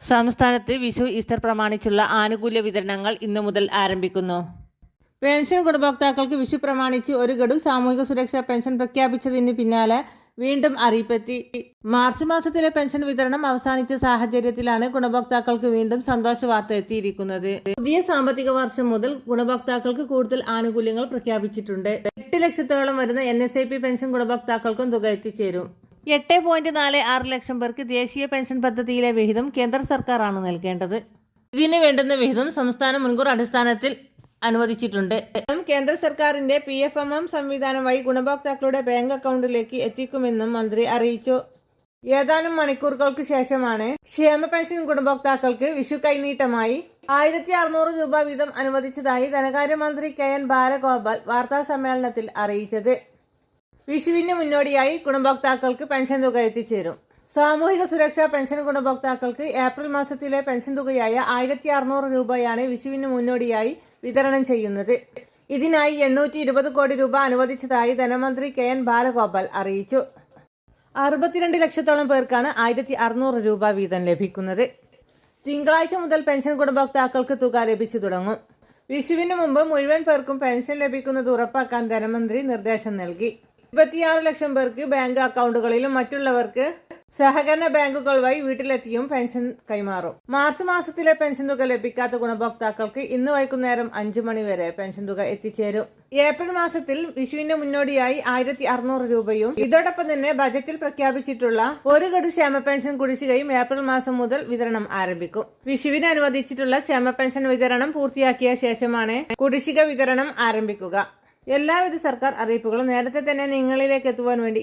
സംസ്ഥാനത്ത് വിഷു ഈസ്റ്റർ പ്രമാണിച്ചുള്ള ആനുകൂല്യ വിതരണങ്ങൾ ഇന്നു മുതൽ ആരംഭിക്കുന്നു. പെൻഷൻ ഗുണഭോക്താക്കൾക്ക് വിഷു പ്രമാണിച്ച് ഒരു ഗഡു സാമൂഹിക സുരക്ഷാ പെൻഷൻ പ്രഖ്യാപിച്ചതിന് പിന്നാലെ വീണ്ടും അറിയിപ്പെത്തി. മാർച്ച് മാസത്തിലെ പെൻഷൻ വിതരണം അവസാനിച്ച സാഹചര്യത്തിലാണ് ഗുണഭോക്താക്കൾക്ക് വീണ്ടും സന്തോഷ വാർത്ത എത്തിയിരിക്കുന്നത്. പുതിയ സാമ്പത്തിക വർഷം മുതൽ ഗുണഭോക്താക്കൾക്ക് കൂടുതൽ ആനുകൂല്യങ്ങൾ പ്രഖ്യാപിച്ചിട്ടുണ്ട്. എട്ട് ലക്ഷത്തോളം വരുന്ന എൻ പെൻഷൻ ഗുണഭോക്താക്കൾക്കും തുക എത്തിച്ചേരും. എട്ട് പോയിന്റ് നാല് ആറ് ലക്ഷം പേർക്ക് ദേശീയ പെൻഷൻ പദ്ധതിയിലെ വിഹിതം കേന്ദ്ര സർക്കാരാണ് നൽകേണ്ടത്. ഇതിന് വേണ്ടുന്ന വിഹിതം സംസ്ഥാന മുൻകൂർ അടിസ്ഥാനത്തിൽ അനുവദിച്ചിട്ടുണ്ട്. കേന്ദ്ര സർക്കാരിന്റെ പി എഫ് എം എം സംവിധാനം വഴി ഗുണഭോക്താക്കളുടെ ബാങ്ക് അക്കൗണ്ടിലേക്ക് എത്തിക്കുമെന്നും മന്ത്രി അറിയിച്ചു. ഏതാനും മണിക്കൂറുകൾക്ക് ശേഷമാണ് ക്ഷേമ പെൻഷൻ ഗുണഭോക്താക്കൾക്ക് വിഷു കൈനീട്ടമായി ആയിരത്തി അറുന്നൂറ് രൂപ വീതം അനുവദിച്ചതായി ധനകാര്യമന്ത്രി കെ എൻ ബാലഗോപാൽ വാർത്താ സമ്മേളനത്തിൽ അറിയിച്ചത്. വിഷുവിന് മുന്നോടിയായി ഗുണഭോക്താക്കൾക്ക് പെൻഷൻ തുക എത്തിച്ചേരും. സാമൂഹിക സുരക്ഷാ പെൻഷൻ ഗുണഭോക്താക്കൾക്ക് ഏപ്രിൽ മാസത്തിലെ പെൻഷൻ തുകയായ ആയിരത്തി അറുന്നൂറ് രൂപയാണ് വിഷുവിന് മുന്നോടിയായി വിതരണം ചെയ്യുന്നത്. ഇതിനായി എണ്ണൂറ്റി ഇരുപത് കോടി രൂപ അനുവദിച്ചതായി ധനമന്ത്രി കെ എൻ ബാലഗോപാൽ അറിയിച്ചു. അറുപത്തിരണ്ട് ലക്ഷത്തോളം പേർക്കാണ് ആയിരത്തി അറുന്നൂറ് രൂപ വീതം ലഭിക്കുന്നത്. തിങ്കളാഴ്ച മുതൽ പെൻഷൻ ഗുണഭോക്താക്കൾക്ക് തുക ലഭിച്ചു തുടങ്ങും. വിഷുവിന് മുമ്പ് മുഴുവൻ പേർക്കും പെൻഷൻ ലഭിക്കുന്നത് ഉറപ്പാക്കാൻ ധനമന്ത്രി നിർദ്ദേശം നൽകി. ഇരുപത്തിയാറ് ലക്ഷം പേർക്ക് ബാങ്ക് അക്കൗണ്ടുകളിലും മറ്റുള്ളവർക്ക് സഹകരണ ബാങ്കുകൾ വഴി വീട്ടിലെത്തിയും പെൻഷൻ കൈമാറും. മാർച്ച് മാസത്തിലെ പെൻഷൻ തുക ലഭിക്കാത്ത ഗുണഭോക്താക്കൾക്ക് ഇന്ന് വൈകുന്നേരം അഞ്ചു മണി വരെ പെൻഷൻ തുക എത്തിച്ചേരും. ഏപ്രിൽ മാസത്തിൽ വിഷുവിന്റെ മുന്നോടിയായി ആയിരത്തി അറുന്നൂറ് രൂപയും ഇതോടൊപ്പം തന്നെ ബജറ്റിൽ പ്രഖ്യാപിച്ചിട്ടുള്ള ഒരു ഗഡു ക്ഷേമ പെൻഷൻ കുടിശ്ശികയും ഏപ്രിൽ മാസം മുതൽ വിതരണം ആരംഭിക്കും. വിഷുവിന് അനുവദിച്ചിട്ടുള്ള ക്ഷേമ പെൻഷൻ വിതരണം പൂർത്തിയാക്കിയ ശേഷമാണ് കുടിശ്ശിക വിതരണം ആരംഭിക്കുക. എല്ലാവിധ സർക്കാർ അറിയിപ്പുകളും നേരത്തെ തന്നെ നിങ്ങളിലേക്ക് എത്തുവാൻ വേണ്ടി